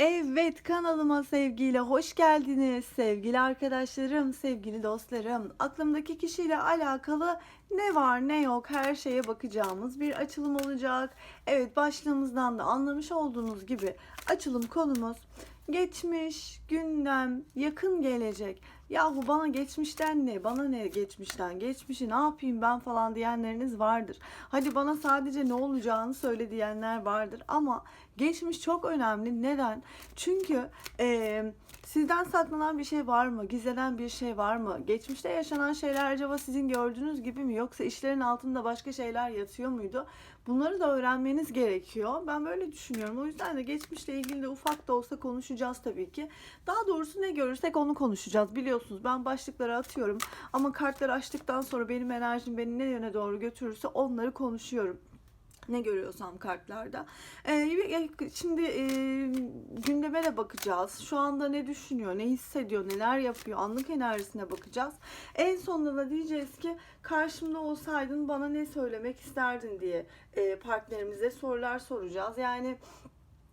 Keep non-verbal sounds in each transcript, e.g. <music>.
Evet kanalıma sevgiyle hoş geldiniz sevgili arkadaşlarım, sevgili dostlarım. Aklımdaki kişiyle alakalı ne var ne yok her şeye bakacağımız bir açılım olacak. Evet başlığımızdan da anlamış olduğunuz gibi açılım konumuz geçmiş, gündem, yakın gelecek. Yahu bana geçmişten ne, bana ne geçmişten, geçmişi ne yapayım ben falan diyenleriniz vardır. Hadi bana sadece ne olacağını söyle diyenler vardır ama geçmiş çok önemli. Neden? Çünkü eee, sizden saklanan bir şey var mı? Gizlenen bir şey var mı? Geçmişte yaşanan şeyler acaba sizin gördüğünüz gibi mi? Yoksa işlerin altında başka şeyler yatıyor muydu? Bunları da öğrenmeniz gerekiyor. Ben böyle düşünüyorum. O yüzden de geçmişle ilgili de ufak da olsa konuşacağız tabii ki. Daha doğrusu ne görürsek onu konuşacağız. Biliyorsunuz ben başlıkları atıyorum. Ama kartları açtıktan sonra benim enerjim beni ne yöne doğru götürürse onları konuşuyorum ne görüyorsam kartlarda. Ee, şimdi e, gündeme de bakacağız. Şu anda ne düşünüyor, ne hissediyor, neler yapıyor, anlık enerjisine bakacağız. En sonunda da diyeceğiz ki karşımda olsaydın bana ne söylemek isterdin diye e, partnerimize sorular soracağız. Yani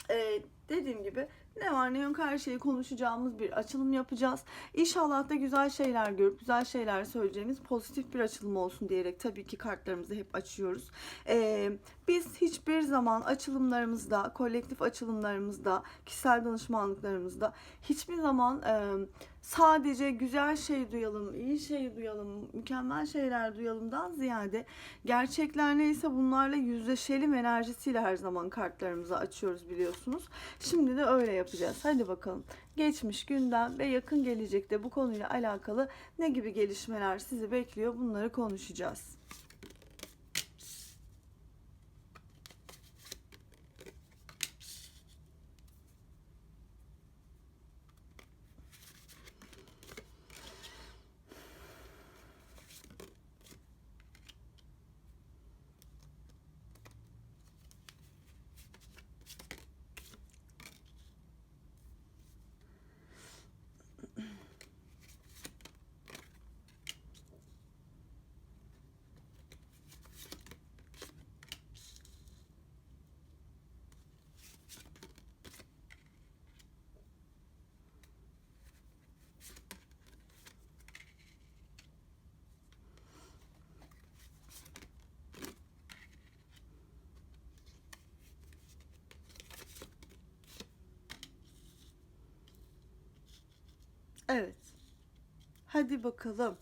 e, dediğim gibi ne var ne yok her şeyi konuşacağımız bir açılım yapacağız. İnşallah da güzel şeyler görüp güzel şeyler söyleyeceğimiz pozitif bir açılım olsun diyerek tabii ki kartlarımızı hep açıyoruz. Ee, biz hiçbir zaman açılımlarımızda, kolektif açılımlarımızda, kişisel danışmanlıklarımızda hiçbir zaman e, sadece güzel şey duyalım, iyi şey duyalım, mükemmel şeyler duyalımdan ziyade gerçekler neyse bunlarla yüzleşelim enerjisiyle her zaman kartlarımızı açıyoruz biliyorsunuz. Şimdi de öyle yapacağız. Hadi bakalım. Geçmiş gündem ve yakın gelecekte bu konuyla alakalı ne gibi gelişmeler sizi bekliyor bunları konuşacağız. Evet. Hadi bakalım.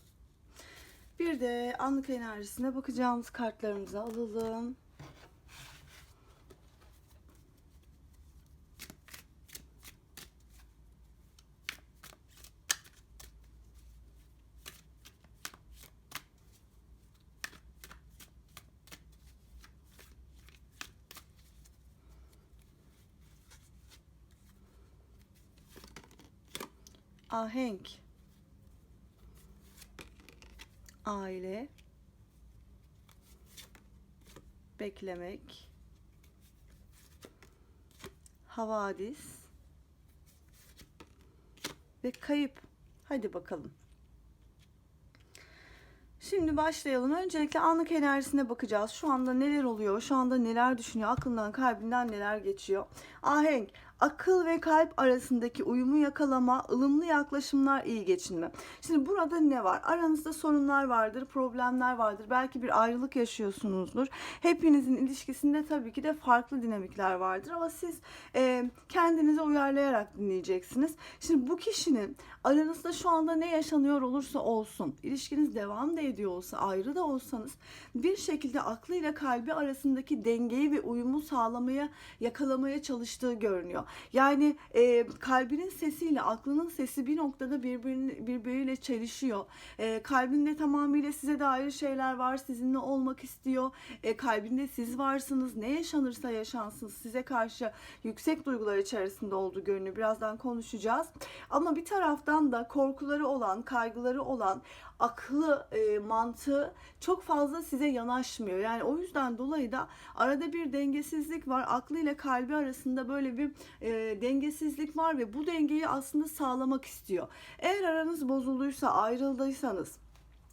Bir de anlık enerjisine bakacağımız kartlarımızı alalım. Ahenk. Aile. Beklemek. Havadis. Ve kayıp. Hadi bakalım. Şimdi başlayalım. Öncelikle anlık enerjisine bakacağız. Şu anda neler oluyor? Şu anda neler düşünüyor? Aklından, kalbinden neler geçiyor? Ahenk, akıl ve kalp arasındaki uyumu yakalama, ılımlı yaklaşımlar, iyi geçinme. Şimdi burada ne var? Aranızda sorunlar vardır, problemler vardır. Belki bir ayrılık yaşıyorsunuzdur. Hepinizin ilişkisinde tabii ki de farklı dinamikler vardır ama siz e, kendinize uyarlayarak dinleyeceksiniz. Şimdi bu kişinin aranızda şu anda ne yaşanıyor olursa olsun, ilişkiniz devam da ediyor olsa, ayrı da olsanız bir şekilde aklıyla kalbi arasındaki dengeyi ve uyumu sağlamaya, yakalamaya çalıştığı görünüyor. Yani e, kalbinin sesiyle aklının sesi bir noktada birbirini, birbiriyle çelişiyor. E, kalbinde tamamıyla size dair şeyler var, sizinle olmak istiyor. E, kalbinde siz varsınız, ne yaşanırsa yaşansın size karşı yüksek duygular içerisinde olduğu görünüyor. Birazdan konuşacağız. Ama bir taraftan da korkuları olan, kaygıları olan, aklı, e, mantığı çok fazla size yanaşmıyor. Yani o yüzden dolayı da arada bir dengesizlik var. Aklı ile kalbi arasında böyle bir e, dengesizlik var ve bu dengeyi aslında sağlamak istiyor. Eğer aranız bozulduysa, ayrıldıysanız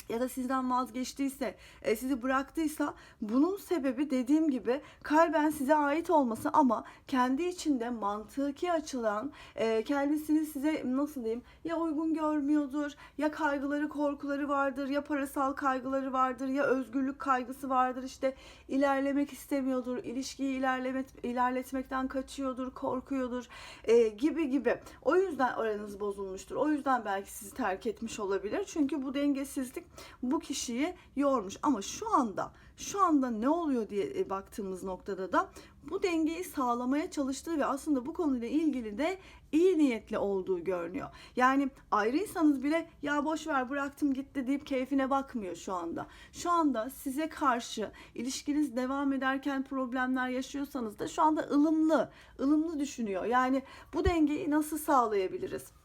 ya da sizden vazgeçtiyse, e, sizi bıraktıysa bunun sebebi dediğim gibi kalben size ait olması ama kendi içinde mantıki açılan e, kendisini size nasıl diyeyim ya uygun görmüyordur ya kaygıları korkuları vardır ya parasal kaygıları vardır ya özgürlük kaygısı vardır. İşte ilerlemek istemiyordur ilişkiyi ilerlemet, ilerletmekten kaçıyordur korkuyordur e, gibi gibi. O yüzden aranız bozulmuştur. O yüzden belki sizi terk etmiş olabilir. Çünkü bu dengesizlik bu kişiyi yormuş ama şu anda şu anda ne oluyor diye e, baktığımız noktada da bu dengeyi sağlamaya çalıştığı ve aslında bu konuyla ilgili de iyi niyetli olduğu görünüyor. Yani ayrıysanız bile ya boş ver bıraktım gitti deyip keyfine bakmıyor şu anda. Şu anda size karşı ilişkiniz devam ederken problemler yaşıyorsanız da şu anda ılımlı, ılımlı düşünüyor. Yani bu dengeyi nasıl sağlayabiliriz?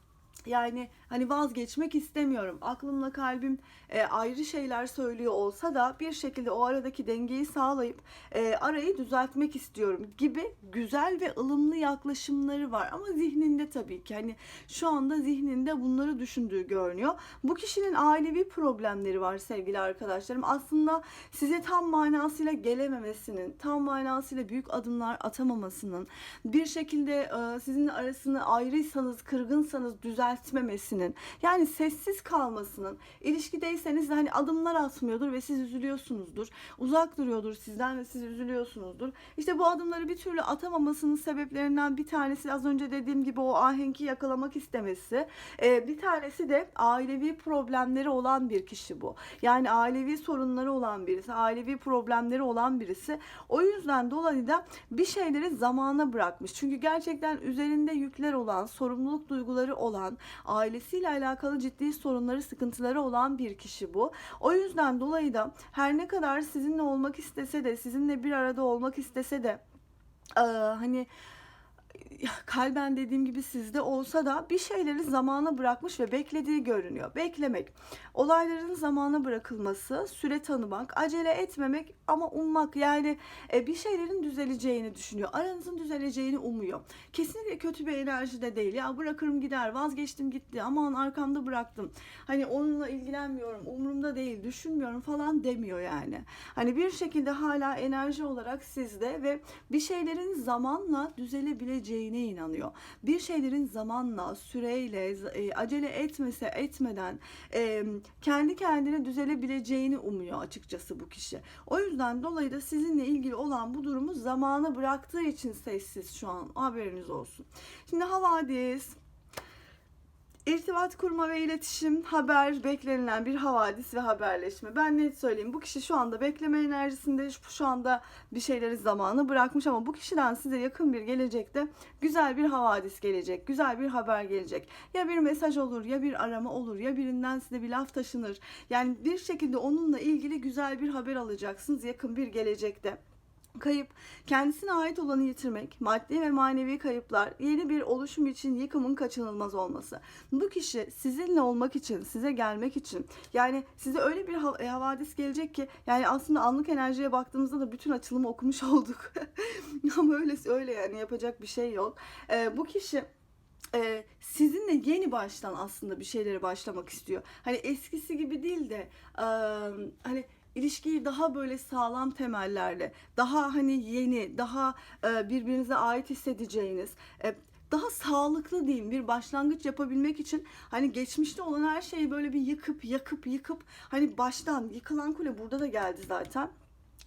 Yani hani vazgeçmek istemiyorum. Aklımla kalbim e, ayrı şeyler söylüyor olsa da bir şekilde o aradaki dengeyi sağlayıp e, arayı düzeltmek istiyorum gibi güzel ve ılımlı yaklaşımları var. Ama zihninde tabii ki hani şu anda zihninde bunları düşündüğü görünüyor. Bu kişinin ailevi problemleri var sevgili arkadaşlarım. Aslında size tam manasıyla gelememesinin, tam manasıyla büyük adımlar atamamasının, bir şekilde e, sizinle arasını ayrıysanız, kırgınsanız düzeltmemesinin, yani sessiz kalmasının, ilişkideyseniz de hani adımlar atmıyordur ve siz üzülüyorsunuzdur. Uzak duruyordur sizden ve siz üzülüyorsunuzdur. İşte bu adımları bir türlü atamamasının sebeplerinden bir tanesi az önce dediğim gibi o ahenki yakalamak istemesi. E, bir tanesi de ailevi problemleri olan bir kişi bu. Yani ailevi sorunları olan birisi, ailevi problemleri olan birisi. O yüzden dolayı da bir şeyleri zamana bırakmış. Çünkü gerçekten üzerinde yükler olan, sorumluluk duyguları olan, ailesiyle alakalı ciddi sorunları, sıkıntıları olan bir kişi bu. O yüzden dolayı da her ne kadar sizinle olmak istese de, sizinle bir arada olmak istese de eee, hani kalben dediğim gibi sizde olsa da bir şeyleri zamana bırakmış ve beklediği görünüyor. Beklemek, olayların zamana bırakılması, süre tanımak, acele etmemek ama ummak yani e, bir şeylerin düzeleceğini düşünüyor. Aranızın düzeleceğini umuyor. Kesinlikle kötü bir enerji de değil. Ya bırakırım gider, vazgeçtim gitti, aman arkamda bıraktım. Hani onunla ilgilenmiyorum, umurumda değil, düşünmüyorum falan demiyor yani. Hani bir şekilde hala enerji olarak sizde ve bir şeylerin zamanla düzelebileceğine inanıyor. Bir şeylerin zamanla, süreyle, e, acele etmese etmeden e, kendi kendine düzelebileceğini umuyor açıkçası bu kişi. O yüzden dolayı da sizinle ilgili olan bu durumu zamana bıraktığı için sessiz şu an haberiniz olsun. Şimdi havadis İrtibat kurma ve iletişim, haber, beklenilen bir havadis ve haberleşme. Ben net söyleyeyim bu kişi şu anda bekleme enerjisinde, şu- anda bir şeyleri zamanı bırakmış ama bu kişiden size yakın bir gelecekte güzel bir havadis gelecek, güzel bir haber gelecek. Ya bir mesaj olur, ya bir arama olur, ya birinden size bir laf taşınır. Yani bir şekilde onunla ilgili güzel bir haber alacaksınız yakın bir gelecekte kayıp, kendisine ait olanı yitirmek, maddi ve manevi kayıplar, yeni bir oluşum için yıkımın kaçınılmaz olması. Bu kişi sizinle olmak için, size gelmek için, yani size öyle bir e, havadis gelecek ki, yani aslında anlık enerjiye baktığımızda da bütün açılımı okumuş <laughs> olduk. Ama öyle öyle yani yapacak bir şey yok. Ee, bu kişi e, sizinle yeni baştan aslında bir şeyleri başlamak istiyor. Hani eskisi gibi değil de e, hani ilişkiyi daha böyle sağlam temellerle, daha hani yeni, daha e, birbirinize ait hissedeceğiniz, e, daha sağlıklı diyeyim bir başlangıç yapabilmek için hani geçmişte olan her şeyi böyle bir yıkıp yakıp yıkıp hani baştan yıkılan kule burada da geldi zaten.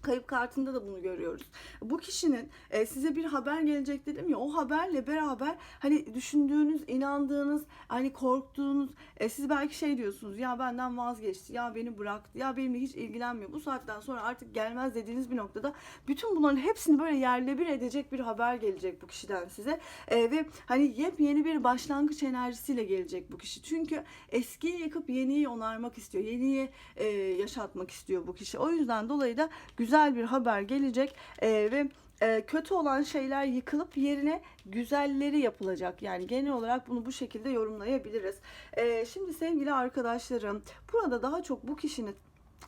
Kayıp kartında da bunu görüyoruz. Bu kişinin e, size bir haber gelecek dedim ya o haberle beraber hani düşündüğünüz, inandığınız, hani korktuğunuz e, siz belki şey diyorsunuz ya benden vazgeçti, ya beni bıraktı, ya benimle hiç ilgilenmiyor. Bu saatten sonra artık gelmez dediğiniz bir noktada bütün bunların hepsini böyle yerle bir edecek bir haber gelecek bu kişiden size. E, ve hani yepyeni bir başlangıç enerjisiyle gelecek bu kişi. Çünkü eskiyi yıkıp yeniyi onarmak istiyor. Yeniyi e, yaşatmak istiyor bu kişi. O yüzden dolayı da güzel bir haber gelecek e, ve e, kötü olan şeyler yıkılıp yerine güzelleri yapılacak. Yani genel olarak bunu bu şekilde yorumlayabiliriz. E, şimdi sevgili arkadaşlarım burada daha çok bu kişinin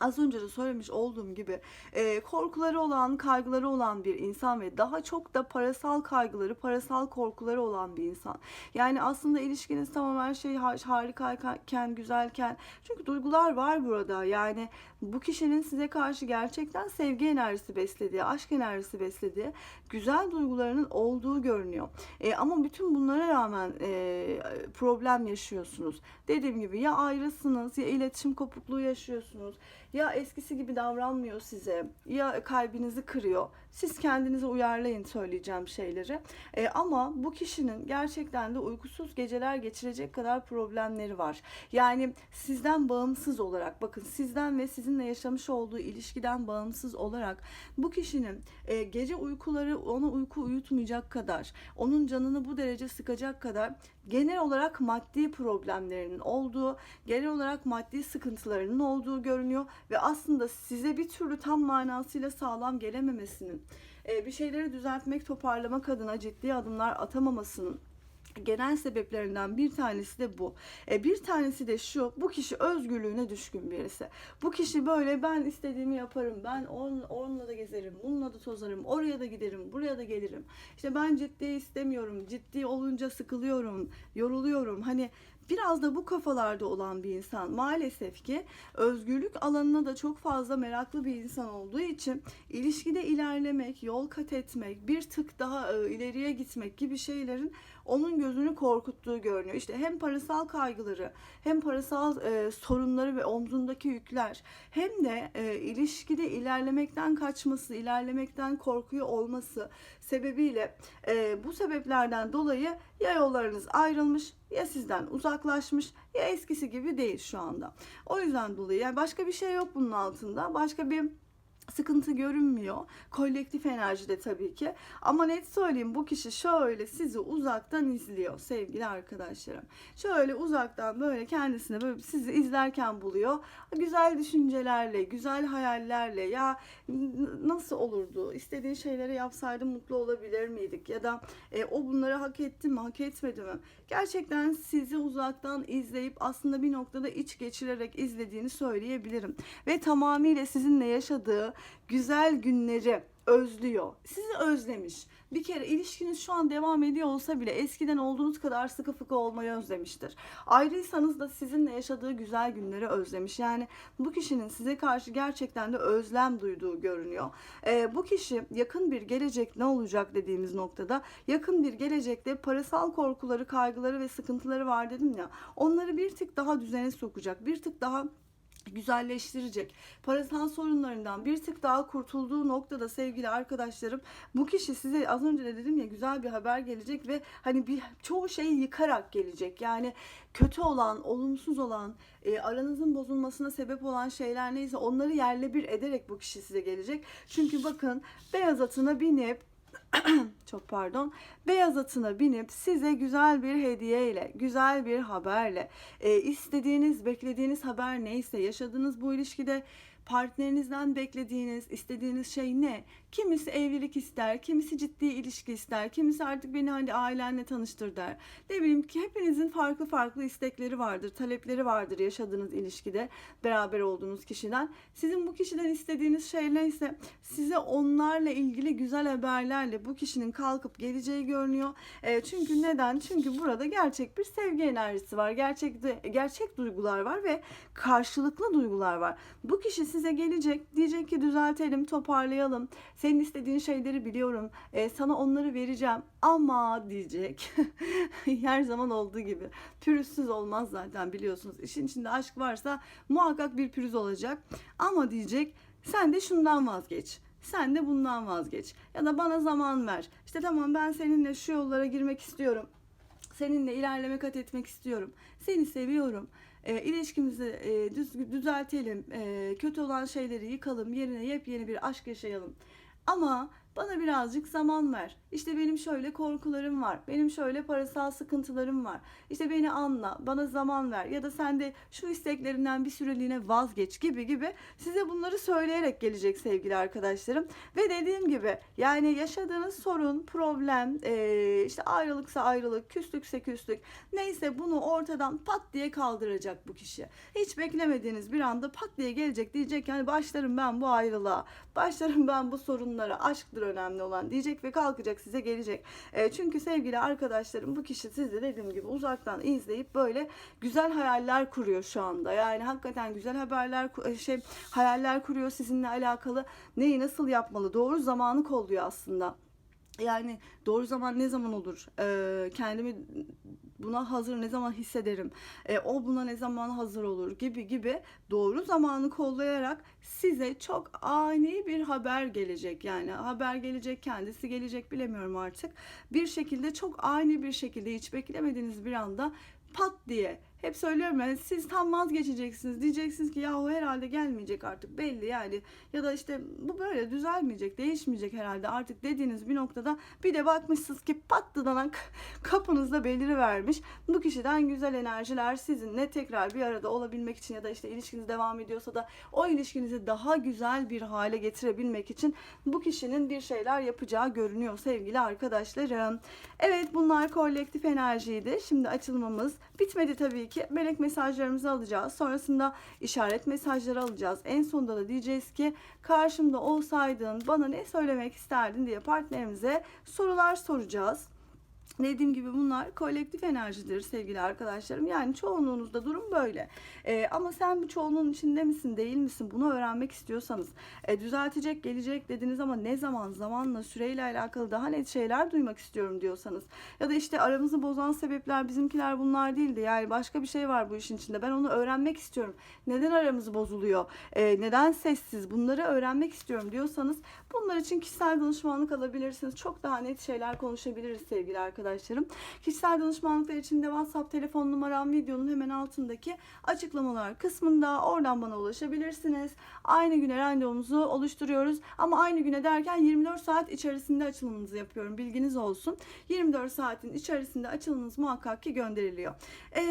Az önce de söylemiş olduğum gibi e, korkuları olan, kaygıları olan bir insan ve daha çok da parasal kaygıları, parasal korkuları olan bir insan. Yani aslında ilişkiniz tamam her şey ha- harikayken, güzelken çünkü duygular var burada. Yani bu kişinin size karşı gerçekten sevgi enerjisi beslediği, aşk enerjisi beslediği güzel duygularının olduğu görünüyor. E, ama bütün bunlara rağmen e, problem yaşıyorsunuz. Dediğim gibi ya ayrısınız ya iletişim kopukluğu yaşıyorsunuz ya eskisi gibi davranmıyor size ya kalbinizi kırıyor. Siz kendinizi uyarlayın söyleyeceğim şeyleri. E, ama bu kişinin gerçekten de uykusuz geceler geçirecek kadar problemleri var. Yani sizden bağımsız olarak bakın sizden ve sizinle yaşamış olduğu ilişkiden bağımsız olarak bu kişinin e, gece uykuları ona uyku uyutmayacak kadar, onun canını bu derece sıkacak kadar genel olarak maddi problemlerinin olduğu, genel olarak maddi sıkıntılarının olduğu görünüyor ve aslında size bir türlü tam manasıyla sağlam gelememesinin, e, bir şeyleri düzeltmek, toparlamak adına ciddi adımlar atamamasının genel sebeplerinden bir tanesi de bu. E, bir tanesi de şu, bu kişi özgürlüğüne düşkün birisi. Bu kişi böyle ben istediğimi yaparım, ben on, onunla da gezerim, bununla da tozarım, oraya da giderim, buraya da gelirim. İşte ben ciddi istemiyorum, ciddi olunca sıkılıyorum, yoruluyorum. Hani biraz da bu kafalarda olan bir insan maalesef ki özgürlük alanına da çok fazla meraklı bir insan olduğu için ilişkide ilerlemek, yol kat etmek, bir tık daha e, ileriye gitmek gibi şeylerin onun gözünü korkuttuğu görünüyor. İşte hem parasal kaygıları, hem parasal e, sorunları ve omzundaki yükler, hem de e, ilişkide ilerlemekten kaçması, ilerlemekten korkuyor olması sebebiyle e, bu sebeplerden dolayı ya yollarınız ayrılmış ya sizden uzaklaşmış ya eskisi gibi değil şu anda. O yüzden dolayı yani başka bir şey yok bunun altında. Başka bir sıkıntı görünmüyor. Kolektif enerjide tabii ki. Ama net söyleyeyim bu kişi şöyle sizi uzaktan izliyor sevgili arkadaşlarım. Şöyle uzaktan böyle kendisine böyle sizi izlerken buluyor. Güzel düşüncelerle, güzel hayallerle ya nasıl olurdu? İstediği şeyleri yapsaydım mutlu olabilir miydik? Ya da e, o bunları hak etti mi, hak etmedi mi? Gerçekten sizi uzaktan izleyip aslında bir noktada iç geçirerek izlediğini söyleyebilirim. Ve tamamıyla sizinle yaşadığı güzel günleri özlüyor. Sizi özlemiş. Bir kere ilişkiniz şu an devam ediyor olsa bile eskiden olduğunuz kadar sıkı fıkı olmayı özlemiştir. Ayrıysanız da sizinle yaşadığı güzel günleri özlemiş. Yani bu kişinin size karşı gerçekten de özlem duyduğu görünüyor. Ee, bu kişi yakın bir gelecek ne olacak dediğimiz noktada yakın bir gelecekte parasal korkuları, kaygıları ve sıkıntıları var dedim ya. Onları bir tık daha düzene sokacak. Bir tık daha güzelleştirecek. Parasal sorunlarından bir tık daha kurtulduğu noktada sevgili arkadaşlarım bu kişi size az önce de dedim ya güzel bir haber gelecek ve hani bir çoğu şeyi yıkarak gelecek. Yani kötü olan, olumsuz olan, e, aranızın bozulmasına sebep olan şeyler neyse onları yerle bir ederek bu kişi size gelecek. Çünkü bakın beyaz atına binip <clears throat> çok pardon beyaz atına binip size güzel bir hediyeyle, güzel bir haberle, e, istediğiniz, beklediğiniz haber neyse, yaşadığınız bu ilişkide partnerinizden beklediğiniz, istediğiniz şey ne? Kimisi evlilik ister, kimisi ciddi ilişki ister, kimisi artık beni hani ailenle tanıştır der. Ne bileyim ki hepinizin farklı farklı istekleri vardır, talepleri vardır yaşadığınız ilişkide beraber olduğunuz kişiden. Sizin bu kişiden istediğiniz şey neyse size onlarla ilgili güzel haberlerle bu kişinin kalkıp geleceği görünüyor. E, çünkü neden? Çünkü burada gerçek bir sevgi enerjisi var. Gerçek gerçek duygular var ve karşılıklı duygular var. Bu kişi size gelecek, diyecek ki düzeltelim, toparlayalım. Senin istediğin şeyleri biliyorum. E, sana onları vereceğim ama diyecek. <laughs> Her zaman olduğu gibi. Pürüzsüz olmaz zaten biliyorsunuz. İşin içinde aşk varsa muhakkak bir pürüz olacak. Ama diyecek sen de şundan vazgeç. Sen de bundan vazgeç. Ya da bana zaman ver. İşte tamam ben seninle şu yollara girmek istiyorum. Seninle ilerleme kat etmek istiyorum. Seni seviyorum. E, ilişkimizi e, düz, düzeltelim. E, kötü olan şeyleri yıkalım. Yerine yepyeni bir aşk yaşayalım. Ama Bana birazcık zaman ver. İşte benim şöyle korkularım var. Benim şöyle parasal sıkıntılarım var. İşte beni anla, bana zaman ver ya da sen de şu isteklerinden bir süreliğine vazgeç gibi gibi size bunları söyleyerek gelecek sevgili arkadaşlarım. Ve dediğim gibi yani yaşadığınız sorun, problem, işte ayrılıksa ayrılık, küslükse küslük neyse bunu ortadan pat diye kaldıracak bu kişi. Hiç beklemediğiniz bir anda pat diye gelecek diyecek yani başlarım ben bu ayrılığa, başlarım ben bu sorunlara, aşktır önemli olan diyecek ve kalkacak size gelecek. E, çünkü sevgili arkadaşlarım bu kişi sizi dediğim gibi uzaktan izleyip böyle güzel hayaller kuruyor şu anda. Yani hakikaten güzel haberler ku- şey hayaller kuruyor sizinle alakalı. Neyi nasıl yapmalı? Doğru zamanı kolluyor aslında. Yani doğru zaman ne zaman olur? Ee, kendimi buna hazır ne zaman hissederim? Ee, o buna ne zaman hazır olur? Gibi gibi doğru zamanı kollayarak size çok ani bir haber gelecek. Yani haber gelecek, kendisi gelecek bilemiyorum artık. Bir şekilde çok ani bir şekilde hiç beklemediğiniz bir anda pat diye hep söylüyorum yani siz tam vazgeçeceksiniz diyeceksiniz ki yahu herhalde gelmeyecek artık belli yani ya da işte bu böyle düzelmeyecek değişmeyecek herhalde artık dediğiniz bir noktada bir de bakmışsınız ki patlıdan kapınızda beliri vermiş bu kişiden güzel enerjiler sizinle tekrar bir arada olabilmek için ya da işte ilişkiniz devam ediyorsa da o ilişkinizi daha güzel bir hale getirebilmek için bu kişinin bir şeyler yapacağı görünüyor sevgili arkadaşlarım. Evet bunlar kolektif enerjiydi. Şimdi açılmamız bitmedi tabii. Melek mesajlarımızı alacağız. Sonrasında işaret mesajları alacağız. En sonunda da diyeceğiz ki karşımda olsaydın bana ne söylemek isterdin diye partnerimize sorular soracağız. Dediğim gibi bunlar kolektif enerjidir sevgili arkadaşlarım. Yani çoğunluğunuzda durum böyle. Ee, ama sen bu çoğunluğun içinde misin değil misin bunu öğrenmek istiyorsanız e, düzeltecek gelecek dediniz ama ne zaman zamanla süreyle alakalı daha net şeyler duymak istiyorum diyorsanız ya da işte aramızı bozan sebepler bizimkiler bunlar değildi. Yani başka bir şey var bu işin içinde. Ben onu öğrenmek istiyorum. Neden aramız bozuluyor? Ee, neden sessiz? Bunları öğrenmek istiyorum diyorsanız bunlar için kişisel danışmanlık alabilirsiniz. Çok daha net şeyler konuşabiliriz sevgili arkadaşlarım. Kişisel danışmanlıklar için de WhatsApp telefon numaram videonun hemen altındaki açıklamalar kısmında oradan bana ulaşabilirsiniz. Aynı güne randevumuzu oluşturuyoruz. Ama aynı güne derken 24 saat içerisinde açılımınızı yapıyorum. Bilginiz olsun. 24 saatin içerisinde açılımınız muhakkak ki gönderiliyor. Ee,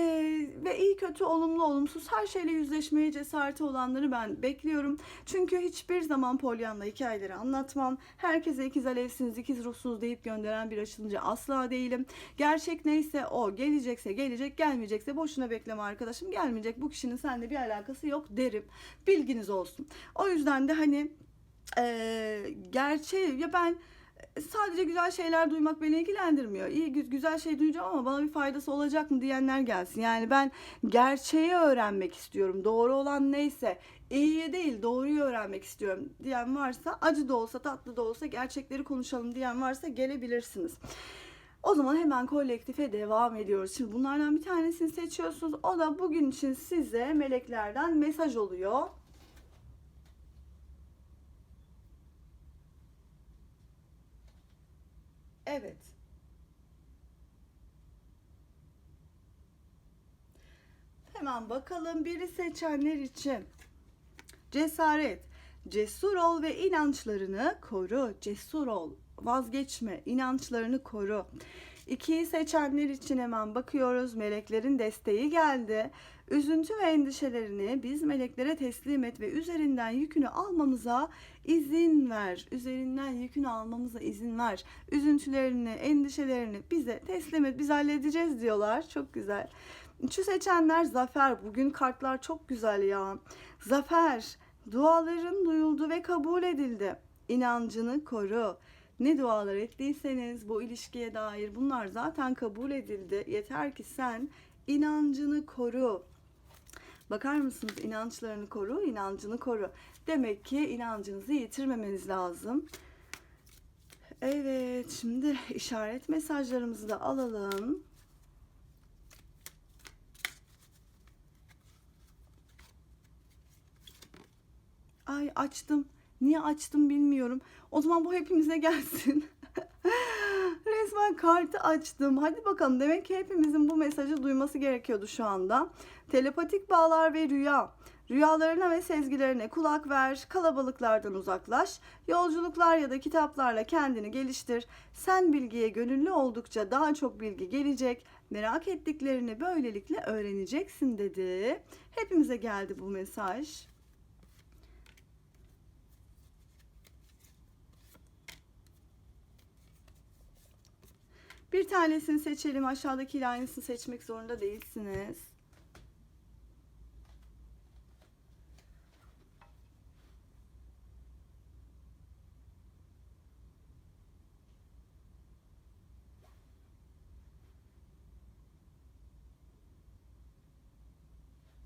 ve iyi kötü olumlu olumsuz her şeyle yüzleşmeye cesareti olanları ben bekliyorum. Çünkü hiçbir zaman polyanla hikayeleri anlatmam. Herkese ikiz alevsiniz, ikiz ruhsuz deyip gönderen bir açılımcı asla değilim. Gerçek neyse o. Gelecekse gelecek, gelmeyecekse boşuna bekleme arkadaşım. Gelmeyecek bu kişinin seninle bir alakası yok derim. Bilginiz olsun. O yüzden de hani eee gerçeği ya ben sadece güzel şeyler duymak beni ilgilendirmiyor. İyi gü- güzel şey duyacağım ama bana bir faydası olacak mı diyenler gelsin. Yani ben gerçeği öğrenmek istiyorum. Doğru olan neyse iyiye değil doğruyu öğrenmek istiyorum diyen varsa acı da olsa tatlı da olsa gerçekleri konuşalım diyen varsa gelebilirsiniz. O zaman hemen kolektife devam ediyoruz. Şimdi bunlardan bir tanesini seçiyorsunuz. O da bugün için size meleklerden mesaj oluyor. Evet. Hemen bakalım biri seçenler için. Cesaret. Cesur ol ve inançlarını koru. Cesur ol. Vazgeçme. inançlarını koru. İkiyi seçenler için hemen bakıyoruz. Meleklerin desteği geldi. Üzüntü ve endişelerini biz meleklere teslim et ve üzerinden yükünü almamıza izin ver. Üzerinden yükünü almamıza izin ver. Üzüntülerini, endişelerini bize teslim et. Biz halledeceğiz diyorlar. Çok güzel. Şu seçenler zafer. Bugün kartlar çok güzel ya. Zafer. Duaların duyuldu ve kabul edildi. İnancını koru. Ne dualar ettiyseniz bu ilişkiye dair bunlar zaten kabul edildi. Yeter ki sen inancını koru. Bakar mısınız? İnançlarını koru, inancını koru. Demek ki inancınızı yitirmemeniz lazım. Evet, şimdi işaret mesajlarımızı da alalım. Ay açtım. Niye açtım bilmiyorum. O zaman bu hepimize gelsin. <laughs> Resmen kartı açtım. Hadi bakalım. Demek ki hepimizin bu mesajı duyması gerekiyordu şu anda. Telepatik bağlar ve rüya. Rüyalarına ve sezgilerine kulak ver, kalabalıklardan uzaklaş, yolculuklar ya da kitaplarla kendini geliştir. Sen bilgiye gönüllü oldukça daha çok bilgi gelecek, merak ettiklerini böylelikle öğreneceksin dedi. Hepimize geldi bu mesaj. Bir tanesini seçelim. Aşağıdakiyle aynısını seçmek zorunda değilsiniz.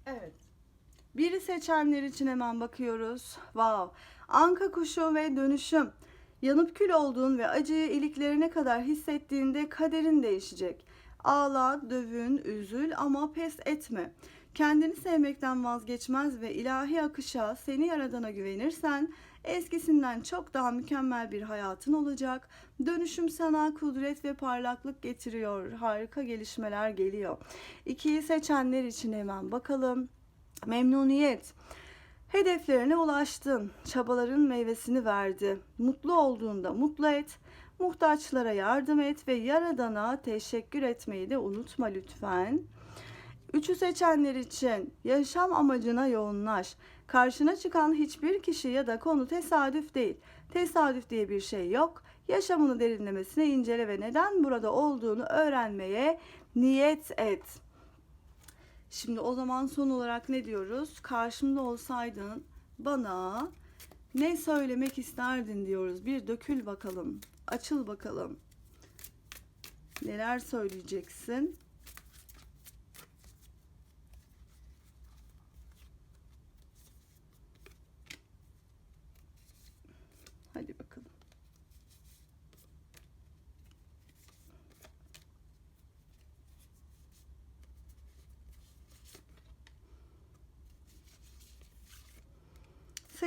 Evet. Biri seçenler için hemen bakıyoruz. Wow. Anka kuşu ve dönüşüm. Yanıp kül olduğun ve acıyı iliklerine kadar hissettiğinde kaderin değişecek. Ağla, dövün, üzül ama pes etme. Kendini sevmekten vazgeçmez ve ilahi akışa, seni yaradana güvenirsen eskisinden çok daha mükemmel bir hayatın olacak. Dönüşüm sana kudret ve parlaklık getiriyor. Harika gelişmeler geliyor. İkiyi seçenler için hemen bakalım. Memnuniyet. Hedeflerine ulaştın. Çabaların meyvesini verdi. Mutlu olduğunda mutlu et. Muhtaçlara yardım et ve yaradana teşekkür etmeyi de unutma lütfen. Üçü seçenler için yaşam amacına yoğunlaş. Karşına çıkan hiçbir kişi ya da konu tesadüf değil. Tesadüf diye bir şey yok. Yaşamını derinlemesine incele ve neden burada olduğunu öğrenmeye niyet et. Şimdi o zaman son olarak ne diyoruz? Karşımda olsaydın bana ne söylemek isterdin diyoruz. Bir dökül bakalım. Açıl bakalım. Neler söyleyeceksin? Hadi bakalım.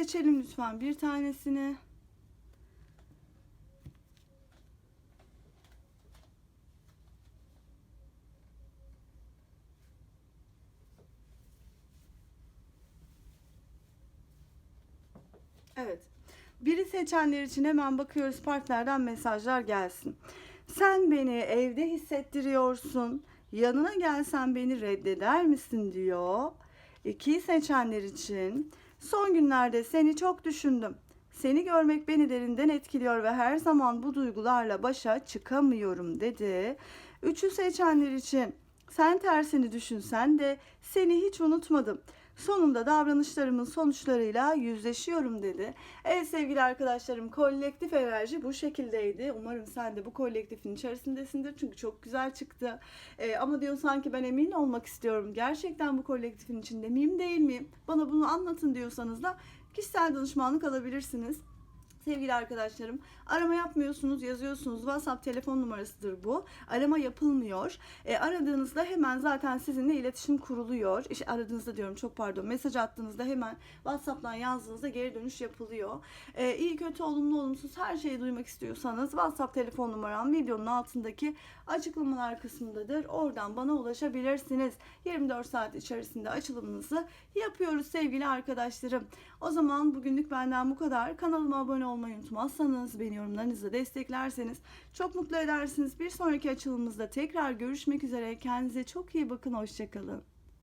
Seçelim lütfen bir tanesini. Evet. Biri seçenler için hemen bakıyoruz partnerden mesajlar gelsin. Sen beni evde hissettiriyorsun. Yanına gelsen beni reddeder misin diyor. İkiyi seçenler için son günlerde seni çok düşündüm. Seni görmek beni derinden etkiliyor ve her zaman bu duygularla başa çıkamıyorum dedi. Üçü seçenler için sen tersini düşünsen de seni hiç unutmadım. Sonunda davranışlarımın sonuçlarıyla yüzleşiyorum dedi. Evet sevgili arkadaşlarım kolektif enerji bu şekildeydi. Umarım sen de bu kolektifin içerisindesindir. Çünkü çok güzel çıktı. Ee, ama diyor sanki ben emin olmak istiyorum. Gerçekten bu kolektifin içinde miyim değil miyim? Bana bunu anlatın diyorsanız da kişisel danışmanlık alabilirsiniz. Sevgili arkadaşlarım arama yapmıyorsunuz yazıyorsunuz. WhatsApp telefon numarasıdır bu. Arama yapılmıyor. E, aradığınızda hemen zaten sizinle iletişim kuruluyor. İşte aradığınızda diyorum çok pardon mesaj attığınızda hemen WhatsApp'tan yazdığınızda geri dönüş yapılıyor. E, iyi kötü olumlu olumsuz her şeyi duymak istiyorsanız WhatsApp telefon numaram videonun altındaki açıklamalar kısmındadır. Oradan bana ulaşabilirsiniz. 24 saat içerisinde açılımınızı yapıyoruz sevgili arkadaşlarım. O zaman bugünlük benden bu kadar. Kanalıma abone olmayı unutmazsanız, beni yorumlarınızla desteklerseniz çok mutlu edersiniz. Bir sonraki açılımımızda tekrar görüşmek üzere. Kendinize çok iyi bakın. Hoşçakalın.